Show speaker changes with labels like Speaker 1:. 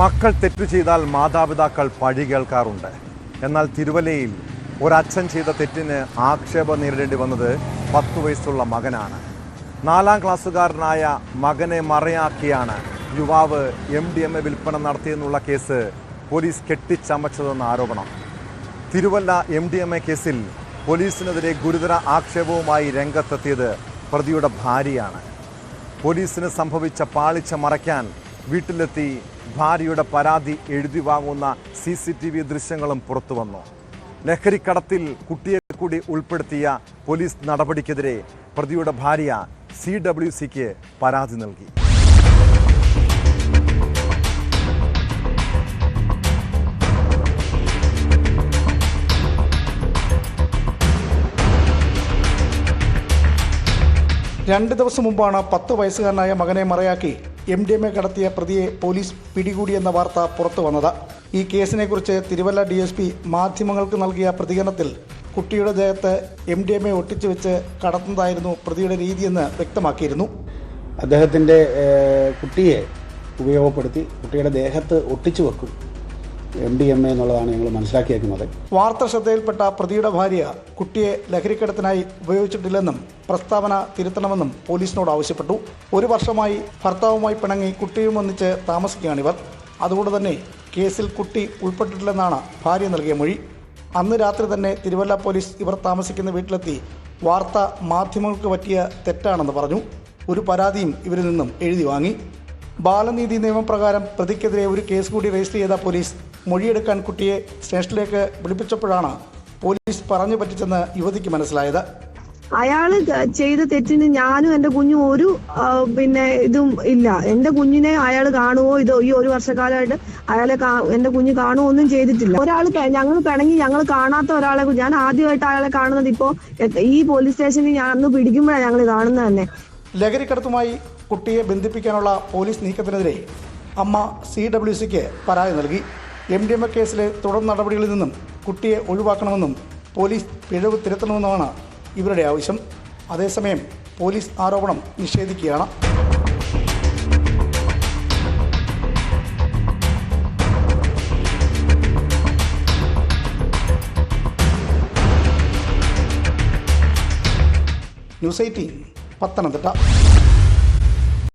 Speaker 1: മക്കൾ തെറ്റു ചെയ്താൽ മാതാപിതാക്കൾ പഴി കേൾക്കാറുണ്ട്. എന്നാൽ തിരുവല്ലയിൽ ഒരച്ഛൻ ചെയ്ത തെറ്റിന് ആക്ഷേപം നേരിടേണ്ടി വന്നത് പത്ത് വയസ്സുള്ള മകനാണ്. നാലാം ക്ലാസ്സുകാരനായ മകനെ മറയാക്കിയാണ് യുവാവ് എം ഡി എം എ വിൽപ്പന നടത്തിയെന്നുള്ള കേസ് പോലീസ് കെട്ടിച്ചമച്ചതെന്ന ആരോപണം. Thiruvalla M D M A കേസിൽ പോലീസിനെതിരെ ഗുരുതര ആക്ഷേപവുമായി രംഗത്തെത്തിയത് പ്രതിയുടെ ഭാര്യയാണ്. പോലീസിന് സംഭവിച്ച പാളിച്ച മറയ്ക്കാൻ വീട്ടിലെത്തി ഭാര്യയുടെ പരാതി എഴുതി വാങ്ങുന്ന സി സി ടി വി ദൃശ്യങ്ങളും പുറത്തു വന്നു. ലഹരിക്കടത്തിൽ കുട്ടിയെ കൂടി ഉൾപ്പെടുത്തിയ പോലീസ് നടപടിക്കെതിരെ പ്രതിയുടെ ഭാര്യ സി ഡബ്ല്യു സിക്ക് പരാതി നൽകി.
Speaker 2: രണ്ട് ദിവസം മുമ്പാണ് പത്ത് വയസ്സുകാരനായ മകനെ മറയാക്കി. എം ഡി എം എ കടത്തിയ പ്രതിയെ പോലീസ് പിടികൂടിയെന്ന വാർത്ത പുറത്തു വന്നത്. ഈ കേസിനെക്കുറിച്ച് തിരുവല്ല ഡി എസ് പി മാധ്യമങ്ങൾക്ക് നൽകിയ പ്രതികരണത്തിൽ കുട്ടിയുടെ ദേഹത്ത് എം ഡി എം എ ഒട്ടിച്ചു വെച്ച് കടത്തുന്നതായിരുന്നു പ്രതിയുടെ രീതിയെന്ന് വ്യക്തമാക്കിയിരുന്നു.
Speaker 3: അദ്ദേഹത്തിന്റെ കുട്ടിയെ ഉപയോഗപ്പെടുത്തി കുട്ടിയുടെ ദേഹത്ത് ഒട്ടിച്ചു വെക്കും. എം ഡി എം എ എന്നുള്ളതാണ് ഞങ്ങൾ മനസ്സിലാക്കിയേക്കുന്നത്.
Speaker 2: വാർത്ത ശ്രദ്ധയിൽപ്പെട്ട പ്രതിയുടെ ഭാര്യ കുട്ടിയെ ലഹരിക്കടത്തിനായി ഉപയോഗിച്ചിട്ടില്ലെന്നും പ്രസ്താവന തിരുത്തണമെന്നും പോലീസിനോട് ആവശ്യപ്പെട്ടു. ഒരു വർഷമായി ഭർത്താവുമായി പിണങ്ങി കുട്ടിയും ഒന്നിച്ച് താമസിക്കുകയാണിവർ. അതുകൊണ്ട് തന്നെ കേസിൽ കുട്ടി ഉൾപ്പെട്ടിട്ടില്ലെന്നാണ് ഭാര്യ നൽകിയ മൊഴി. അന്ന് രാത്രി തന്നെ തിരുവല്ല പോലീസ് ഇവർ താമസിക്കുന്ന വീട്ടിലെത്തി വാർത്ത മാധ്യമങ്ങൾക്ക് പറ്റിയ തെറ്റാണെന്ന് പറഞ്ഞു. ഒരു പരാതിയും ഇവരിൽ നിന്നും എഴുതി വാങ്ങി. ബാലനീതി നിയമപ്രകാരം പ്രതിക്കെതിരെ ഒരു കേസ് കൂടി രജിസ്റ്റർ ചെയ്ത പോലീസ് മൊഴിയെടുക്കാൻ കുട്ടിയെ സ്റ്റേഷനിലേക്ക് വിളിപ്പിച്ചപ്പോഴാണ് പോലീസ് പറഞ്ഞു പറ്റിച്ചെന്ന് യുവതിക്ക് മനസ്സിലായത്.
Speaker 4: അയാൾ ചെയ്ത തെറ്റിന് ഞാനും എന്റെ കുഞ്ഞും ഒരു പിന്നെ ഇതും ഇല്ല. എന്റെ കുഞ്ഞിനെ അയാൾ കാണുവോ? ഇതോ ഈ ഒരു വർഷക്കാലമായിട്ട് അയാളെ എന്റെ കുഞ്ഞ് കാണുവോ ഒന്നും ചെയ്തിട്ടില്ല. ഒരാൾ ഞങ്ങൾ പിണങ്ങി ഞങ്ങൾ കാണാത്ത ഒരാളെ ഞാൻ ആദ്യമായിട്ട് അയാളെ കാണുന്നത് ഇപ്പോ ഈ പോലീസ് സ്റ്റേഷനിൽ ഞാൻ അന്ന് പിടിക്കുമ്പോഴാണ് ഞങ്ങൾ കാണുന്നത് തന്നെ.
Speaker 2: ലഹരിക്കടത്തുമായി കുട്ടിയെ ബന്ധിപ്പിക്കാനുള്ള പോലീസ് നീക്കത്തിനെതിരെ അമ്മ സി ഡബ്ല്യു സിക്ക് പരാതി നൽകി. എം ഡി എം എ കേസിലെ തുടർ നടപടികളിൽ നിന്നും കുട്ടിയെ ഒഴിവാക്കണമെന്നും പോലീസ് പിഴവ് തിരുത്തണമെന്നുമാണ് ഇവരുടെ ആവശ്യം. അതേസമയം പോലീസ് ആരോപണം നിഷേധിക്കുകയാണ്. News eighteen. പത്തനംതിട്ട.